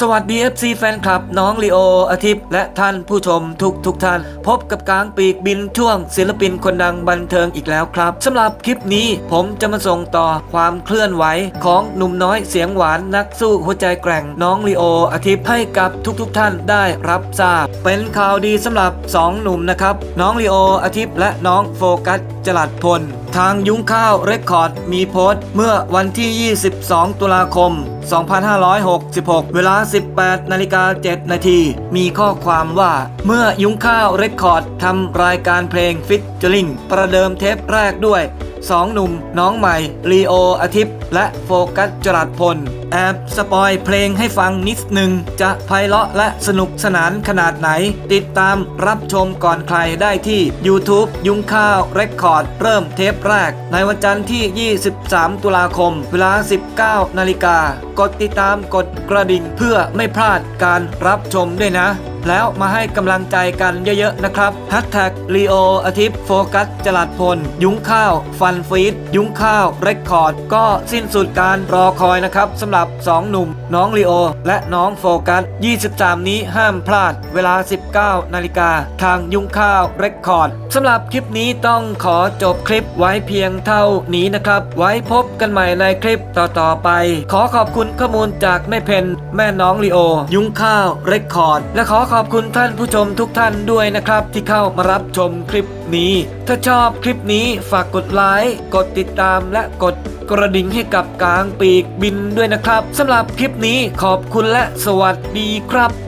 สวัสดี FC แฟนคลับน้องลีโออาทิตย์ และท่านผู้ชมทุกทุกท่าน พบกับกลางปีกบินช่วงศิลปินคนดังบันเทิงอีกแล้วครับสำหรับคลิปนี้ผมจะมาส่งต่อความเคลื่อนไหวของหนุ่มน้อยเสียงหวานนักสู้หัวใจแกร่งน้องลีโออาทิตย์ให้กับทุกทุกท่านได้รับทราบ เป็นข่าวดีสำหรับ 2 หนุ่มนะครับน้องลีโออาทิตย์และน้องโฟกัสจลัดพล ทางยุ้งข้าวเรคคอร์ดมีโพสต์ เมื่อวันที่ 22 ตุลาคม2566 เวลา 18 นาฬิกา 7 นาที มีข้อความว่า เมื่อยุ้งข้าวเรคคอร์ดทำรายการเพลงฟิตเจอริงประเดิมเทปแรกด้วย สองหนุ่มน้องใหม่ลีโออาทิตย์ และโฟกัสจรัสพล แอบสปอยเพลงให้ฟังนิดหนึ่ง จะไพเราะและสนุกสนานขนาดไหน ติดตามรับชมก่อนใครได้ที่ YouTube ยุงข้าวเรคคอร์ด เริ่มเทปแรก ในวันจันทร์ที่ 23 ตุลาคม เวลา 19 นาฬิกากดติดตามกดกระดิ่งเพื่อไม่พลาดการรับชมด้วยนะ แล้วมาให้กำลังใจกันเยอะๆนะครับฮัชแท็กลีโออาทิตย์โฟกัสจลัดพล ยุ้งข้าว ฟันฟีดยุ้งข้าวเรคคอร์ด ก็สิ้นสุดการรอคอยนะครับสำหรับ 2 หนุ่ม น้องลีโอ และน้องโฟกัส 23 นี้ห้ามพลาด เวลา 19 นาฬิกา ทางยุ้งข้าวเรคคอร์ดสำหรับคลิปนี้ต้องขอจบคลิปไว้เพียงเท่านี้นะครับ ไว้พบกันใหม่ในคลิปต่อๆไป ขอขอบคุณข้อมูลจากแม่เพนแม่น้องลีโอ ยุ้งข้าวเรคคอร์ดและขอขอบคุณท่านผู้ชมทุกท่านด้วยนะครับ ที่เข้ามารับชมคลิปนี้ ถ้าชอบคลิปนี้ฝากกดไลค์กดติดตามและกดกระดิ่งให้กับกลางปีกบินด้วยนะครับสำหรับคลิปนี้ขอบคุณและสวัสดีครับ